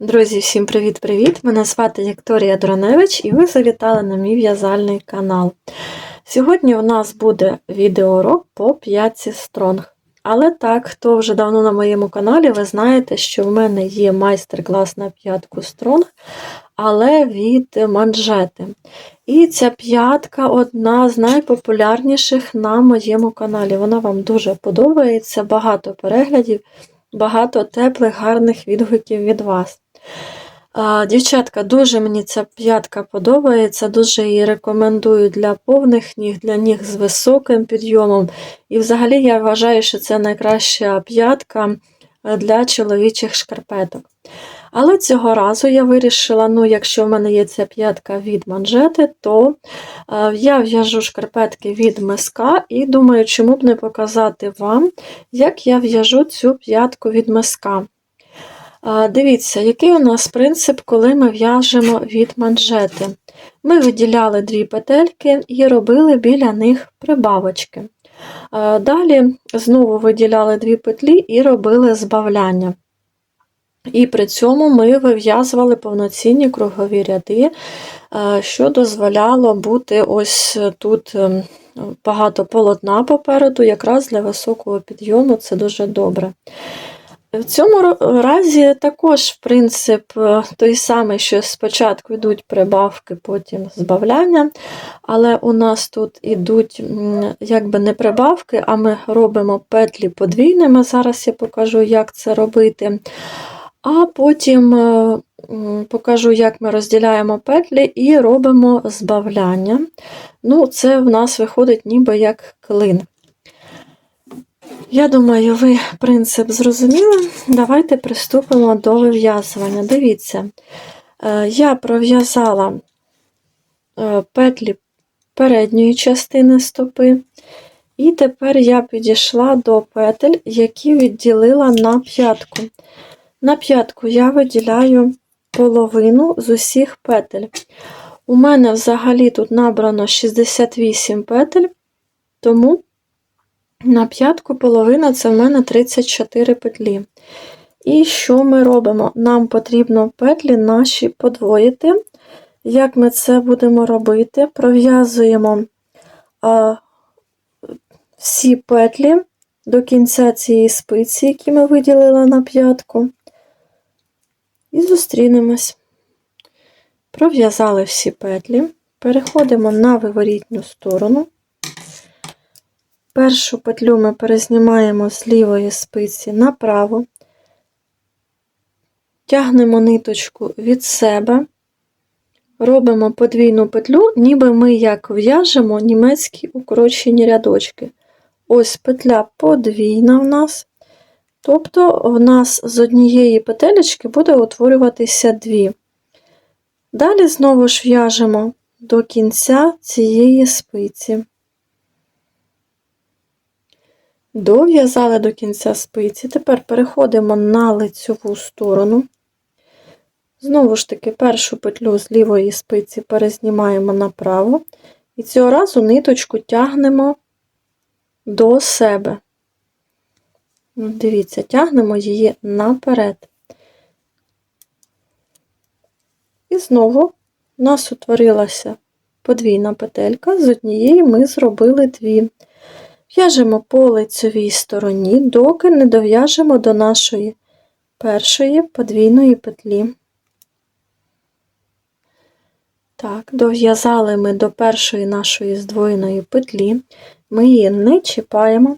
Друзі, всім привіт-привіт! Мене звати Вікторія Дроневич і ви завітали на мій в'язальний канал. Сьогодні у нас буде відеоурок по п'ятці стронг. Але так, хто вже давно на моєму каналі, ви знаєте, що в мене є майстер-клас на п'ятку стронг, але від манжети. І ця п'ятка одна з найпопулярніших на моєму каналі. Вона вам дуже подобається, багато переглядів, багато теплих, гарних відгуків від вас. Дівчатка, дуже мені ця п'ятка подобається, дуже її рекомендую для повних ніг, для ніг з високим підйомом. І взагалі я вважаю, що це найкраща п'ятка для чоловічих шкарпеток. Але цього разу я вирішила, ну, якщо в мене є ця п'ятка від манжети, то я в'яжу шкарпетки від миска і думаю, чому б не показати вам, як я в'яжу цю п'ятку від миска. Дивіться, який у нас принцип, коли ми в'яжемо від манжети. Ми виділяли дві петельки і робили біля них прибавочки. Далі знову виділяли дві петлі і робили збавляння. І при цьому ми вив'язували повноцінні кругові ряди, що дозволяло бути ось тут ем, багато полотна попереду, якраз для високого підйому це дуже добре. В цьому разі також принцип е, той самий, що спочатку йдуть прибавки, потім збавляння. Але у нас тут йдуть якби не прибавки, а ми робимо петлі подвійними. Зараз я покажу, як це робити. А потім е, покажу, як ми розділяємо петлі і робимо збавляння. Ну, Це в нас виходить ніби як клин. Я думаю, ви принцип зрозуміли. Давайте приступимо до вив'язування. Дивіться, е, я пров'язала е, петлі передньої частини стопи, і тепер я підійшла до петель, які відділила на п'ятку. На п'ятку я виділяю половину з усіх петель. У мене взагалі тут набрано 68 петель, тому на п'ятку половина це в мене 34 петлі. І що ми робимо? Нам потрібно петлі наші подвоїти. Як ми це будемо робити? Пров'язуємо всі петлі до кінця цієї спиці, які ми виділили на п'ятку. І зустрінемось. Пров'язали всі петлі, переходимо на виворітню сторону. Першу петлю ми перезнімаємо з лівої спиці направо, тягнемо ниточку від себе, робимо подвійну петлю, ніби ми як в'яжемо німецькі укорочені рядочки. Ось петля подвійна в нас. Тобто, в нас з однієї петелечки буде утворюватися дві. Далі знову ж в'яжемо до кінця цієї спиці. Дов'язали до кінця спиці, тепер переходимо на лицьову сторону. Знову ж таки, першу петлю з лівої спиці перезнімаємо направо, і цього разу ниточку тягнемо до себе. Дивіться, тягнемо її наперед. І знову у нас утворилася подвійна петелька, з однієї ми зробили дві. В'яжемо по лицевій стороні, доки не дов'яжемо до нашої першої подвійної петлі. Так, дов'язали ми до першої нашої здвоєної петлі, ми її не чіпаємо,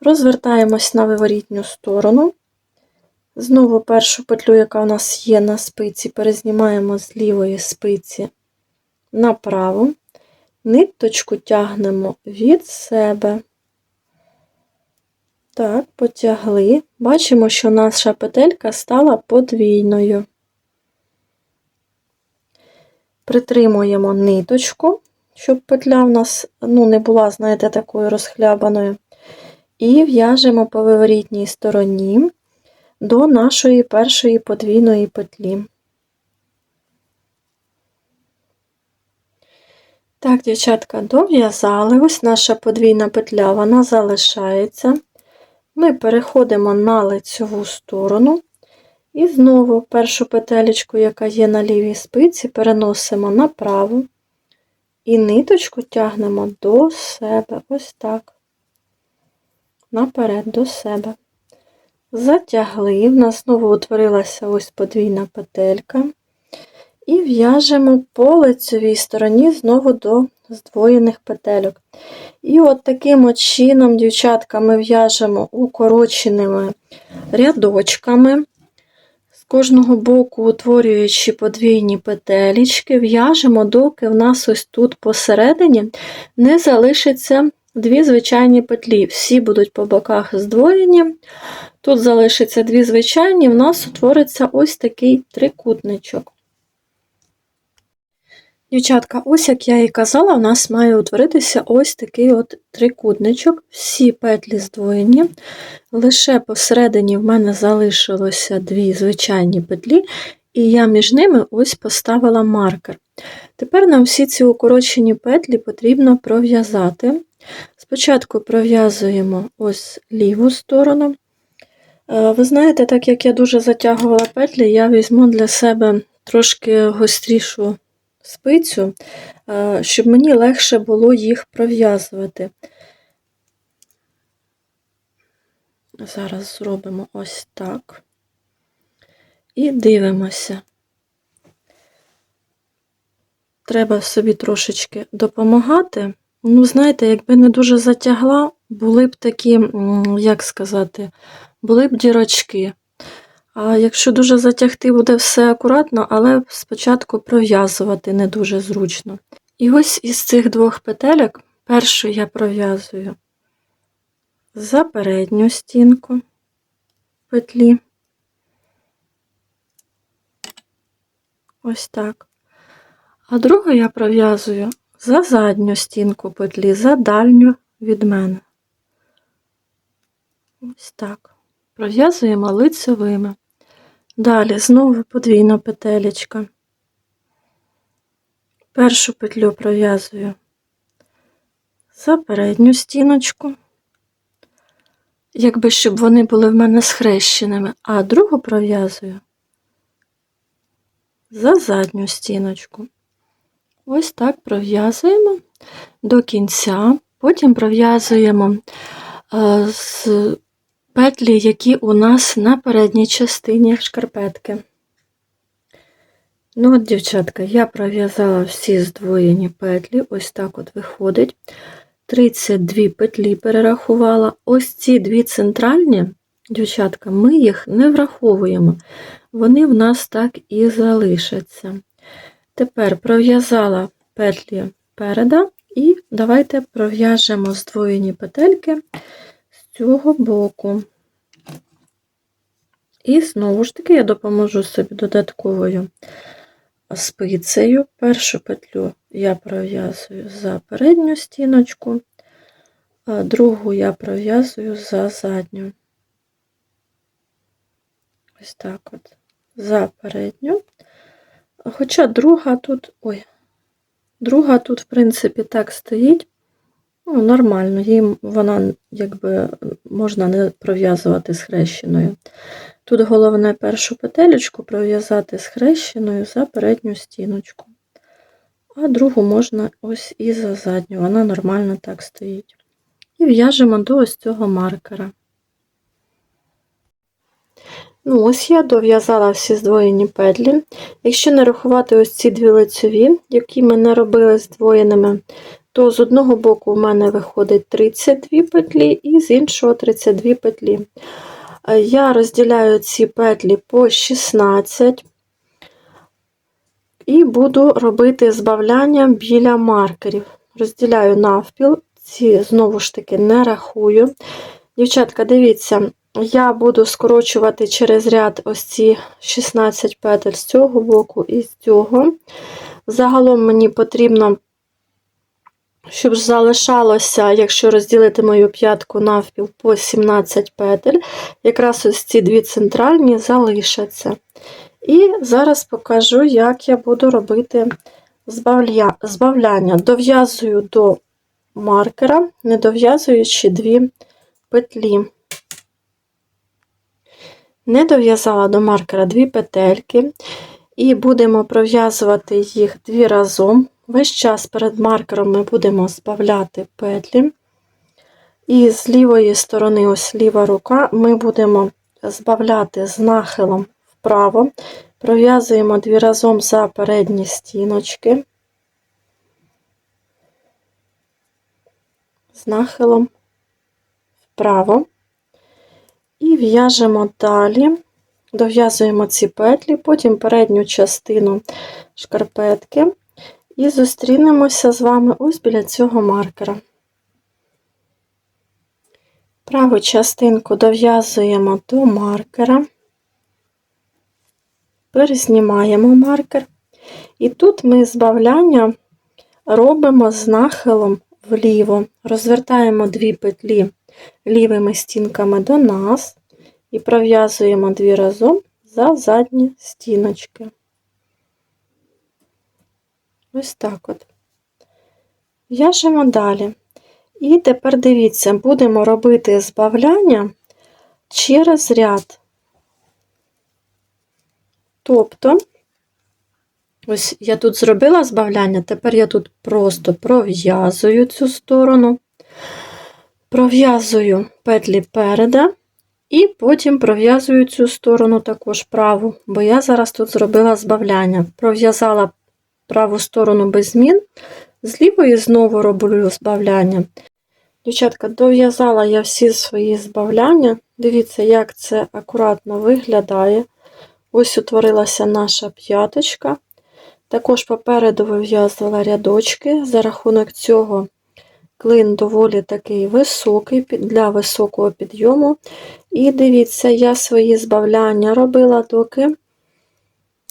розвертаємось на виворітню сторону. Знову першу петлю, яка у нас є на спиці, перезнімаємо з лівої спиці направо, ниточку тягнемо від себе. Так, потягли. Бачимо, що наша петелька стала подвійною. Притримуємо ниточку, щоб петля в нас ну, не була, знаєте, такою розхлябаною. І в'яжемо по виворітній стороні до нашої першої подвійної петлі. Так, дівчатка, дов'язали. Ось наша подвійна петля, вона залишається. Ми переходимо на лицеву сторону І знову першу петелечку, яка є на лівій спиці, переносимо на праву і ниточку тягнемо до себе, ось так, наперед до себе. Затягли, в нас знову утворилася ось подвійна петелька. І в'яжемо по лицевій стороні знову до здвоєних петельок. І от таким от чином, дівчатка, ми в'яжемо укороченими рядочками, з кожного боку утворюючи подвійні петелечки, в'яжемо, доки в нас ось тут посередині не залишиться дві звичайні петлі. Всі будуть по боках здвоєні. Тут залишиться дві звичайні, в нас утвориться ось такий трикутничок. Дівчатка, ось як я і казала, у нас має утворитися ось такий от трикутничок. Всі петлі здвоєні. Лише посередині в мене залишилося дві звичайні петлі, і я між ними ось поставила маркер. Тепер нам всі ці укорочені петлі потрібно пров'язати. Спочатку пров'язуємо ось ліву сторону. Е, Ви знаєте, так як я дуже затягувала петлі, я візьму для себе трошки гострішу спицю, е, щоб мені легше було їх пров'язувати. Зараз зробимо ось так. І дивимося. Треба собі трошечки допомагати. Ну, знаєте, якби не дуже затягла, були б такі, як сказати, були б дірочки. А якщо дуже затягти, буде все акуратно, але спочатку пров'язувати не дуже зручно. І ось із цих двох петельок першу я пров'язую за передню стінку петлі. Ось так. А другу я пров'язую за задню стінку петлі, за дальню від мене. Ось так. Пров'язуємо лицевими. Далі знову подвійна петелечка. Першу петлю пров'язую за передню стіночку, якби щоб вони були в мене схрещеними, а другу пров'язую за задню стіночку. Ось так пров'язуємо до кінця, потім пров'язуємо е, з петлі, які у нас на передній частині шкарпетки. Ну, от, дівчатка, я пров'язала всі здвоєні петлі, ось так от виходить. 32 петлі перерахувала. Ось ці дві центральні, дівчатка, ми їх не враховуємо. Вони в нас так і залишаться. Тепер пров'язала петлі переда, і давайте пров'яжемо здвоєні петельки з цього боку. І знову ж таки я допоможу собі додатковою спицею. Першу петлю я пров'язую за передню стіночку, другу я пров'язую за задню. Ось так от, за передню. Хоча друга тут, ой, друга тут, в принципі, так стоїть. Ну, Нормально, їм вона якби можна не пров'язувати з хрещеною. Тут головне першу петелечку пров'язати з хрещеною за передню стіночку, а другу можна ось і за задню, вона нормально так стоїть. І в'яжемо до ось цього маркера. Ну, ось я дов'язала всі здвоєні петлі. Якщо не рахувати ось ці дві лицеві, які ми не робили здвоєними, то з одного боку в мене виходить 32 петлі, і з іншого 32 петлі. Я розділяю ці петлі по 16 і буду робити збавляння біля маркерів. Розділяю навпіл, ці знову ж таки не рахую. Дівчатка, дивіться, я буду скорочувати через ряд ось ці 16 петель з цього боку і з цього. Загалом мені потрібно, щоб залишалося, якщо розділити мою п'ятку навпіл по 17 петель, якраз ось ці дві центральні залишаться. І зараз покажу, як я буду робити збавляння. Дов'язую до маркера, не дов'язуючи дві петлі. Не дов'язала до маркера дві петельки, і будемо пров'язувати їх дві разом. Весь час перед маркером ми будемо збавляти петлі. І з лівої сторони, ось ліва рука, ми будемо збавляти з нахилом вправо, пров'язуємо дві разом за передні стіночки, з нахилом вправо. І в'яжемо далі, дов'язуємо ці петлі, потім передню частину шкарпетки, і зустрінемося з вами ось біля цього маркера. Праву частинку дов'язуємо до маркера, перезнімаємо маркер, і тут ми збавляння робимо з нахилом вліво, розвертаємо дві петлі лівими стінками до нас і пров'язуємо дві разом за задні стіночки. Ось так от. В'яжемо далі. І тепер дивіться, будемо робити збавляння через ряд. Тобто, ось я тут зробила збавляння, тепер я тут просто пров'язую цю сторону, пров'язую петлі переда, і потім пров'язую цю сторону також праву, бо я зараз тут зробила збавляння. Пров'язала праву сторону без змін, з лівої знову роблю збавляння. Дівчатка, дов'язала я всі свої збавляння. Дивіться, як це акуратно виглядає. Ось утворилася наша п'яточка. Також попереду вив'язувала рядочки. За рахунок цього клин доволі такий високий для високого підйому. І дивіться, я свої збавляння робила, доки,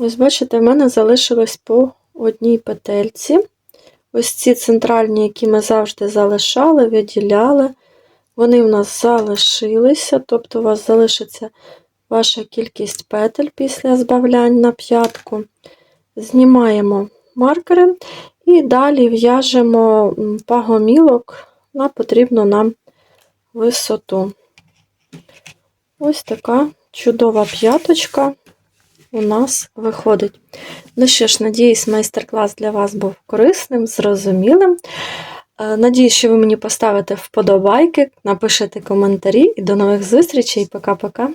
ось бачите, в мене залишилось по одній петельці. Ось ці центральні, які ми завжди залишали, виділяли, вони в нас залишилися, тобто у вас залишиться ваша кількість петель після збавлянь на п'ятку. Знімаємо маркери і далі в'яжемо пагомілок на потрібну нам висоту. Ось така чудова п'яточка у нас виходить. Ну що ж, надіюсь, майстер-клас для вас був корисним, зрозумілим. Е, надіюсь, що ви мені поставите вподобайки, напишете коментарі і до нових зустрічей. Пока-пока.